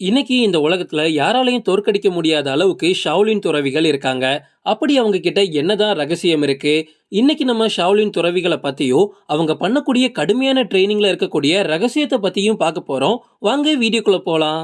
இன்னைக்கு இந்த உலகத்துல யாராலையும் தோற்கடிக்க முடியாத அளவுக்கு ஷாவ்லின் துறவிகள் இருக்காங்க. அப்படி அவங்க கிட்ட என்னதான் ரகசியம் இருக்கு? இன்னைக்கு நம்ம ஷாவ்லின் துறவிகளை பத்தியும் அவங்க பண்ணக்கூடிய கடுமையான ட்ரைனிங்ல இருக்கக்கூடிய ரகசியத்தை பத்தியும் பார்க்க போறோம். வாங்க வீடியோக்குள்ள போலாம்.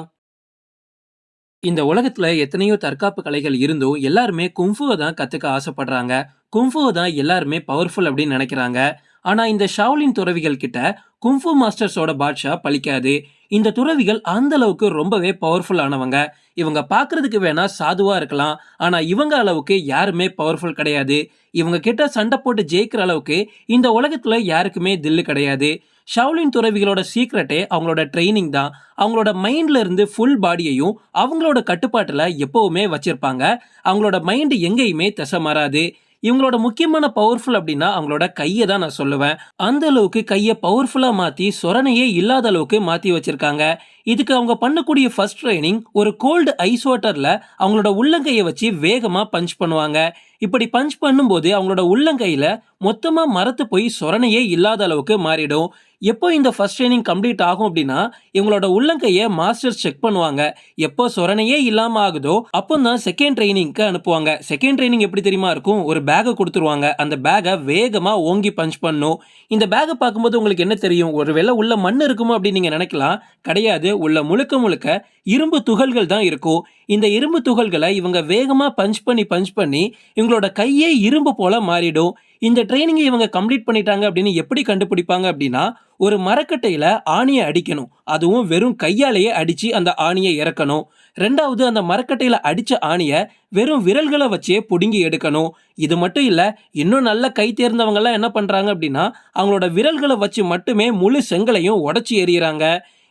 இந்த உலகத்துல எத்தனையோ தற்காப்பு கலைகள் இருந்தும் எல்லாருமே கும்ஃபுவை தான் கத்துக்க ஆசைப்படுறாங்க. கும்ஃபுவை தான் எல்லாருமே பவர்ஃபுல் அப்படின்னு நினைக்கிறாங்க. ஆனா இந்த ஷாவ்லின் துறவிகள் கிட்ட கும்ஃபு மாஸ்டர்ஸோட பாட்ஷா பழிக்காது. இந்த துறவிகள் அந்த அளவுக்கு ரொம்பவே பவர்ஃபுல்லானவங்க இவங்க பார்க்கறதுக்கு வேணா சாதுவா இருக்கலாம். ஆனா இவங்க அளவுக்கு யாருமே பவர்ஃபுல் கிடையாது. இவங்க கிட்ட சண்டை போட்டு ஜெயிக்கிற அளவுக்கு இந்த உலகத்துல யாருக்குமே தில்லு கிடையாது. ஷவுலின் துறவிகளோட சீக்ரெட்டே அவங்களோட ட்ரைனிங் தான். அவங்களோட மைண்டில் இருந்து ஃபுல் பாடியையும் அவங்களோட கட்டுப்பாட்டில் எப்போவுமே வச்சுருப்பாங்க. அவங்களோட மைண்டு எங்கேயுமே திசை மாறாது. இவங்களோட முக்கியமான பவர்ஃபுல் அப்படின்னா அவங்களோட கையை தான் நான் சொல்லுவேன். அந்த அளவுக்கு கையை பவர்ஃபுல்லாக மாற்றி சொரணையே இல்லாத அளவுக்கு மாற்றி வச்சிருக்காங்க. இதுக்கு அவங்க பண்ணக்கூடிய ஃபர்ஸ்ட் ட்ரைனிங் ஒரு கோல்டு ஐஸ் வாட்டரில் அவங்களோட உள்ளங்கையை வச்சு வேகமாக பஞ்ச் பண்ணுவாங்க. இப்படி பஞ்ச் பண்ணும்போது அவங்களோட உள்ளங்கையில் மொத்தமாக மரத்து போய் சொரணையே இல்லாத அளவுக்கு மாறிடும். எப்போ இந்த ஃபர்ஸ்ட் ட்ரைனிங் கம்ப்ளீட் ஆகும் அப்படின்னா இவங்களோட உள்ளங்கையை மாஸ்டர்ஸ் செக் பண்ணுவாங்க. எப்போ சொரணையே இல்லாமல் ஆகுதோ அப்போ தான் செகண்ட் ட்ரைனிங்க்கு அனுப்புவாங்க. செகண்ட் ட்ரைனிங் எப்படி தெரியுமா இருக்கும்? ஒரு பேகை கொடுத்துருவாங்க. அந்த பேகை வேகமாக ஓங்கி பஞ்ச் பண்ணும். இந்த பேகை பார்க்கும்போது உங்களுக்கு என்ன தெரியும்? ஒரு வேளை உள்ள மண் இருக்குமோ அப்படின்னு நீங்கள் நினைக்கலாம். கிடையாது. உள்ள முழுக்க முழுக்க இரும்பு துகள்கள் தான் இருக்கும். இந்த இரும்பு துகள்களை இவங்க வேகமாக பஞ்ச் பண்ணி பஞ்ச் பண்ணி இவங்களோட கையே இரும்பு போல மாறிடும். இந்த ட்ரைனிங்கை இவங்க கம்ப்ளீட் பண்ணிட்டாங்க அப்படின்னு எப்படி கண்டுபிடிப்பாங்க அப்படின்னா ஒரு மரக்கட்டையில் ஆணியை அடிக்கணும். அதுவும் வெறும் கையாலேயே அடித்து அந்த ஆணியை இறக்கணும். ரெண்டாவது அந்த மரக்கட்டையில் அடித்த ஆணியை வெறும் விரல்களை வச்சே பிடுங்கி எடுக்கணும். இது மட்டும் இல்லை இன்னும் நல்ல கை தேர்ந்தவங்கெல்லாம் என்ன பண்ணுறாங்க அப்படின்னா அவங்களோட விரல்களை வச்சு மட்டுமே முழு செங்கலையும் உடச்சி எறிகிறாங்க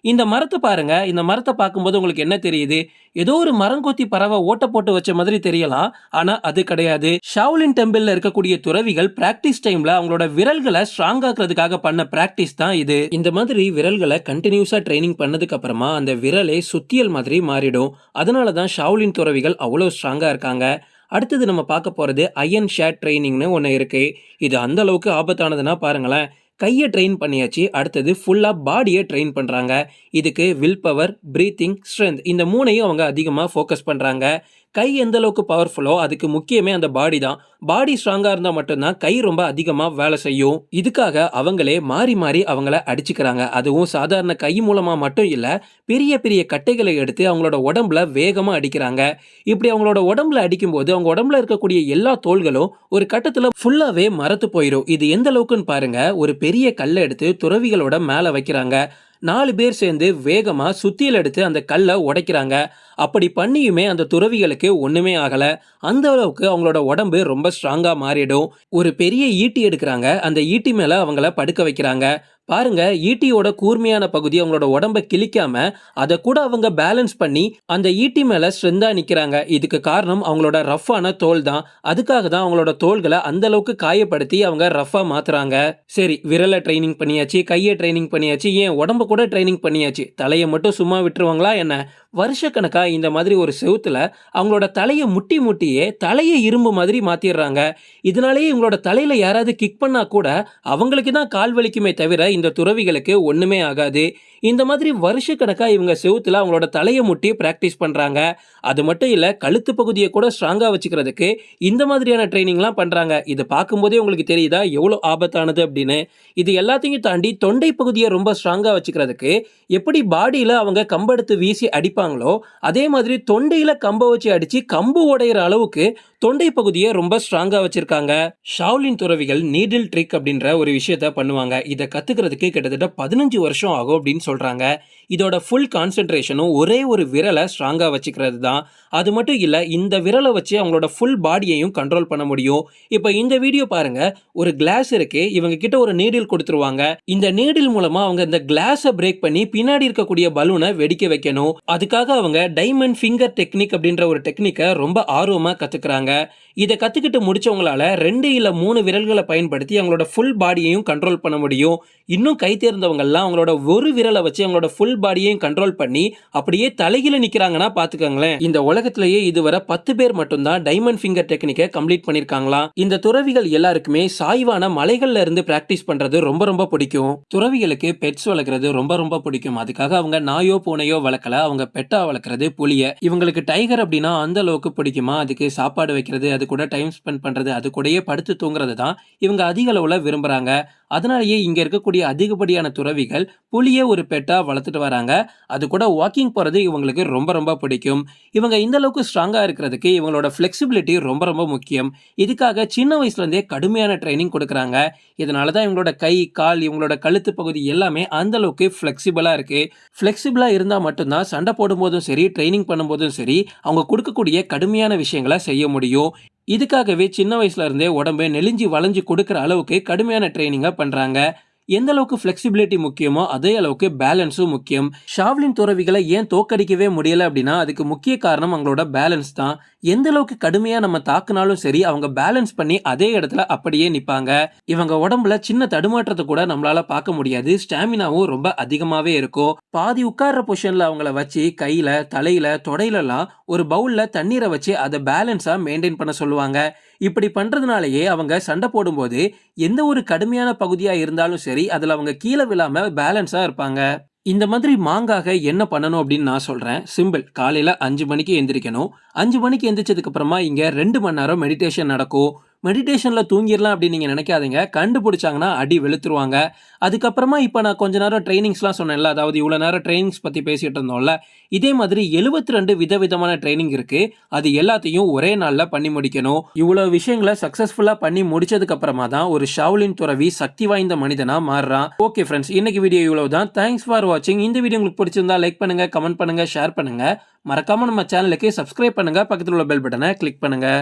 இந்த மரத்தை பாருங்க. இந்த மரத்தை பார்க்கும்போது உங்களுக்கு என்ன தெரியுது? ஏதோ ஒரு மரங்கொத்தி பறவை ஓட்ட போட்டு வச்ச மாதிரி தெரியலாம். ஆனா அது கிடையாது. ஷாவ்லின் டெம்பிள்ல இருக்கக்கூடிய துறவிகள் பிராக்டிஸ் டைம்ல அவங்களோட விரல்களை ஸ்ட்ராங் ஆக்குறதுக்காக பண்ண பிராக்டிஸ் தான் இது. இந்த மாதிரி விரல்களை கண்டினியூஸா ட்ரைனிங் பண்ணதுக்கு அப்புறமா அந்த விரலே சுத்தியல் மாதிரி மாறிடும். அதனால தான் ஷாவ்லின் துறவிகள் அவ்வளோ ஸ்ட்ராங்கா இருக்காங்க. அடுத்தது நம்ம பார்க்க போகிறது அயன் ஷேட் ட்ரைனிங்னு ஒன்று இருக்குது இது அந்த அளவுக்கு ஆபத்தானதுன்னா பாருங்களேன். கையை ட்ரெயின் பண்ணியாச்சு. அடுத்தது ஃபுல்லாக பாடியை ட்ரெயின் பண்ணுறாங்க இதுக்கு வில் பவர் ப்ரீத்திங் ஸ்ட்ரென்த் இந்த மூணையும் அவங்க அதிகமாக ஃபோக்கஸ் பண்ணுறாங்க கை எந்த அளவுக்கு பவர்ஃபுல்லோ அதுக்கு முக்கியமே அந்த பாடி தான். பாடி ஸ்ட்ராங்காக இருந்தால் மட்டும்தான் கை ரொம்ப அதிகமாக வேலை செய்யும். இதுக்காக அவங்களே மாறி மாறி அவங்கள அடிச்சுக்கிறாங்க. அதுவும் சாதாரண கை மூலமாக மட்டும் இல்லை பெரிய பெரிய கட்டைகளை எடுத்து அவங்களோட உடம்புல வேகமாக அடிக்கிறாங்க. இப்படி அவங்களோட உடம்புல அடிக்கும்போது அவங்க உடம்புல இருக்கக்கூடிய எல்லா தோள்களும் ஒரு கட்டத்தில் ஃபுல்லாகவே மரத்து போயிடும் இது எந்த அளவுக்குன்னு பாருங்க ஒரு பெரிய கல்லை எடுத்து துறவிகளோட மேலே வைக்கிறாங்க. நாலு பேர் சேர்ந்து வேகமாக சுத்தியில் எடுத்து அந்த கல்லை உடைக்கிறாங்க. அப்படி பண்ணியுமே அந்த துறவிகளுக்கு ஒன்றுமே ஆகலை. அந்த அளவுக்கு அவங்களோட உடம்பு ரொம்ப ஸ்ட்ராங்காக மாறிடும். ஒரு பெரிய ஈட்டி எடுக்கிறாங்க. அந்த ஈட்டி மேலே அவங்கள படுக்க வைக்கிறாங்க. பாருங்க ஈட்டியோட கூர்மையான பகுதி அவங்களோட உடம்ப கிழிக்காம அதை கூட அவங்க பேலன்ஸ் பண்ணி அந்த ஈட்டி மேல ஸ்ட்ரென்தா நிக்கிறாங்க. இதுக்கு காரணம் அவங்களோட ரஃப்பான தோல் தான். அதுக்காக தான் அவங்களோட தோள்களை அந்த அளவுக்கு காயப்படுத்தி அவங்க ரஃபா மாத்துறாங்க. சரி விரலை ட்ரைனிங் பண்ணியாச்சு கையை ட்ரைனிங் பண்ணியாச்சு ஏன் உடம்ப கூட ட்ரைனிங் பண்ணியாச்சு? தலையை மட்டும் சும்மா விட்டுருவாங்களா என்ன? வருஷக்கணக்கா இந்த மாதிரி ஒரு செவுத்துல அவங்களோட தலையை முட்டி முட்டியே தலையை இரும்பு மாதிரி மாத்திடுறாங்க. இதனாலேயே இவங்களோட தலையில யாராவது கிக் பண்ணா கூட அவங்களுக்கு தான் கால் வலிக்குமே தவிர இந்த துறவிகளுக்கு ஒன்றுமே ஆகாது. இந்த மாதிரி வருஷக்கணக்காக இவங்க செவுத்துல அவங்களோட தலையை முட்டி ப்ராக்டிஸ் பண்ணுறாங்க அது மட்டும் இல்லை கழுத்து பகுதியை கூட ஸ்ட்ராங்காக வச்சுக்கிறதுக்கு இந்த மாதிரியான ட்ரைனிங்லாம் பண்ணுறாங்க இது பார்க்கும்போதே உங்களுக்கு தெரியுதா? எவ்வளோ ஆபத்தானது அப்படின்னு. இது எல்லாத்தையும் தாண்டி தொண்டை பகுதியை ரொம்ப ஸ்ட்ராங்காக வச்சுக்கிறதுக்கு எப்படி பாடியில் அவங்க கம்பெடுத்து வீசி அடிப்பாங்களோ அதே மாதிரி தொண்டையில் கம்பை வச்சு அடித்து கம்பு உடையிற அளவுக்கு தொண்டை பகுதியை ரொம்ப ஸ்ட்ராங்காக வச்சிருக்காங்க. ஷாவ்லின் துறவிகள் நீடில் ட்ரிக் அப்படின்ற ஒரு விஷயத்த பண்ணுவாங்க. இதை கத்துக்கிறதுக்கு கிட்டத்தட்ட பதினஞ்சு வருஷம் ஆகும் அப்படின்னு சொல்றாங்க. இதோட ஃபுல் கான்சென்ட்ரேஷனும் ஒரே ஒரு விரலை ஸ்ட்ராங்காக வச்சுக்கிறது தான் அது மட்டும் இல்லை இந்த விரலை வச்சு அவங்களோட ஃபுல் பாடியையும் கண்ட்ரோல் பண்ண முடியும். இப்போ இந்த வீடியோ பாருங்க. ஒரு கிளாஸ் இருக்கு இவங்க கிட்ட ஒரு நீடில் கொடுத்துருவாங்க. இந்த நீடில் மூலமா அவங்க இந்த கிளாஸை பிரேக் பண்ணி பின்னாடி இருக்கக்கூடிய பலூனை வெடிக்க வைக்கணும். அதுக்காக அவங்க டைமண்ட் ஃபிங்கர் டெக்னிக் அப்படின்ற ஒரு டெக்னிக்கை ரொம்ப ஆர்வமாக கத்துக்கிறாங்க. சொல்றாங்க இதை கத்துக்கிட்டு முடிச்சவங்களால ரெண்டு இல்ல மூணு விரல்களை பயன்படுத்தி அவங்களோட ஃபுல் பாடியையும் கண்ட்ரோல் பண்ண முடியும். இன்னும் கை தேர்ந்தவங்கள்லாம் அவங்களோட ஒரு விரலை வச்சு அவங்களோட ஃபுல் பாடியையும் கண்ட்ரோல் பண்ணி அப்படியே தலைகீழ நிக்கிறாங்கன்னா பாத்துக்கோங்களேன் இந்த உலகத்திலேயே இதுவரை பத்து பேர் மட்டும்தான் டைமண்ட் ஃபிங்கர் டெக்னிக்கை கம்ப்ளீட் பண்ணிருக்காங்களாம் இந்த துறவிகள் எல்லாருக்குமே சாய்வான மலைகள்ல இருந்து பிராக்டிஸ் பண்றது ரொம்ப ரொம்ப பிடிக்கும். துறவிகளுக்கு பெட்ஸ் வளர்க்குறது ரொம்ப ரொம்ப பிடிக்கும். அதுக்காக அவங்க நாயோ பூனையோ வளர்க்கல. அவங்க பெட்டா வளர்க்குறது புலிய. இவங்களுக்கு டைகர் அப்படின்னா அந்த அளவுக்கு பிடிக்குமா? அதுக்கு சாப்பாடு வைக்கிறது அது கூட டைம் ஸ்பெண்ட் பண்றது அது கூடயே படுத்து தூங்குறது தான் இவங்க அதிக அளவில் விரும்புறாங்க. அதனாலேயே இங்க இருக்கக்கூடிய அதிகப்படியான துறவிகள் புலியை ஒரு பெட்டா வளர்த்துட்டு வராங்க. அது கூட வாக்கிங் போறது இவங்களுக்கு ரொம்ப ரொம்ப பிடிக்கும். இவங்க இந்த அளவுக்கு ஸ்ட்ராங்கா இருக்கிறதுக்கு இவங்களோட ஃபிளெக்சிபிலிட்டி ரொம்ப ரொம்ப முக்கியம். இதுக்காக சின்ன வயசுல இருந்தே கடுமையான ட்ரைனிங் கொடுக்குறாங்க. இதனால தான் இவங்களோட கை கால் இவங்களோட கழுத்து பகுதி எல்லாமே அந்த அளவுக்கு ஃப்ளெக்சிபிளாக இருக்கு. ஃப்ளெக்சிபிளாக இருந்தா மட்டும்தான் சண்டை போடும்போதும் சரி ட்ரைனிங் பண்ணும்போதும் சரி அவங்க கொடுக்கக்கூடிய கடுமையான விஷயங்களை செய்ய முடியும். இதுக்காகவே சின்ன வயசுல இருந்தே உடம்பு நெளிஞ்சு வளைஞ்சு கொடுக்குற அளவுக்கு கடுமையான ட்ரைனிங்கை பண்றாங்க. எந்த அளவுக்கு ஃபிளெக்சிபிலிட்டி முக்கியமோ அதே அளவுக்கு பேலன்ஸும் முக்கியம். ஷாவ்லின் துறவிகளை ஏன் தோக்கடிக்கவே முடியல அப்படின்னா அதுக்கு முக்கிய காரணம் அவங்களோட பேலன்ஸ் தான். எந்த அளவுக்கு கடுமையா நம்ம தாக்குனாலும் சரி அவங்க பேலன்ஸ் பண்ணி அதே இடத்துல அப்படியே நிப்பாங்க. இவங்க உடம்புல சின்ன தடுமாற்றத்தை கூட நம்மளால பார்க்க முடியாது. ஸ்டாமினாவும் ரொம்ப அதிகமாவே இருக்கும். பாதி உட்கார்ற பொசிஷன்ல அவங்கள வச்சு கையில தலையில தொடையிலலாம் ஒரு பவுல்ல தண்ணீரை வச்சு அதை பேலன்ஸா மெயின்டைன் பண்ண சொல்லுவாங்க. இப்படி பண்ணுறதுனாலேயே அவங்க சண்டை போடும்போது எந்த ஒரு கடுமையான பகுதியாக இருந்தாலும் சரி அதில் அவங்க கீழே விழாமல் பேலன்ஸாக இருப்பாங்க. இந்த மாதிரி மாங்காக என்ன பண்ணணும் அப்படின்னு நான் சொல்கிறேன் சிம்பிள் காலையில் அஞ்சு மணிக்கு எந்திரிக்கணும். அஞ்சு மணிக்கு எந்திரிச்சதுக்கப்புறமா இங்கே ரெண்டு மணி நேரம் மெடிடேஷன் நடக்கும். மெடிடேஷனில் தூங்கிடலாம் அப்படின்னு நீங்கள் நினைக்காதீங்க. கண்டுபிடிச்சாங்கன்னா அடி வெளுத்துருவாங்க. அதுக்கப்புறமா இப்போ நான் கொஞ்ச நேரம் ட்ரைனிங்ஸ்லாம் சொன்னேன்ல அதாவது இவ்வளோ நேரம் ட்ரைனிங்ஸ் பற்றி பேசிகிட்டு இருந்தோம்ல இதே மாதிரி எழுபத்தி ரெண்டு விதவிதமான ட்ரைனிங் இருக்குது அது எல்லாத்தையும் ஒரே நாளில் பண்ணி முடிக்கணும். இவ்வளோ விஷயங்களை சக்ஸஸ்ஃபுல்லாக பண்ணி முடிச்சதுக்கப்புறமா தான் ஒரு ஷாவ்லின் துறவி சக்தி வாய்ந்த மனிதனாக மாறுறான். ஓகே ஃப்ரெண்ட்ஸ் இன்னைக்கு வீடியோ இவ்வளோ தான் தேங்க்ஸ் ஃபார் வாட்சிங் இந்த வீடியோ உங்களுக்கு பிடிச்சிருந்தா லைக் பண்ணுங்கள் கமெண்ட் பண்ணுங்கள் ஷேர் பண்ணுங்கள் மறக்காமல் நம்ம சேனலுக்கு சப்ஸ்கிரைப் பண்ணுங்கள் பக்கத்தில் உள்ள பெல் பட்டனை கிளிக் பண்ணுங்கள்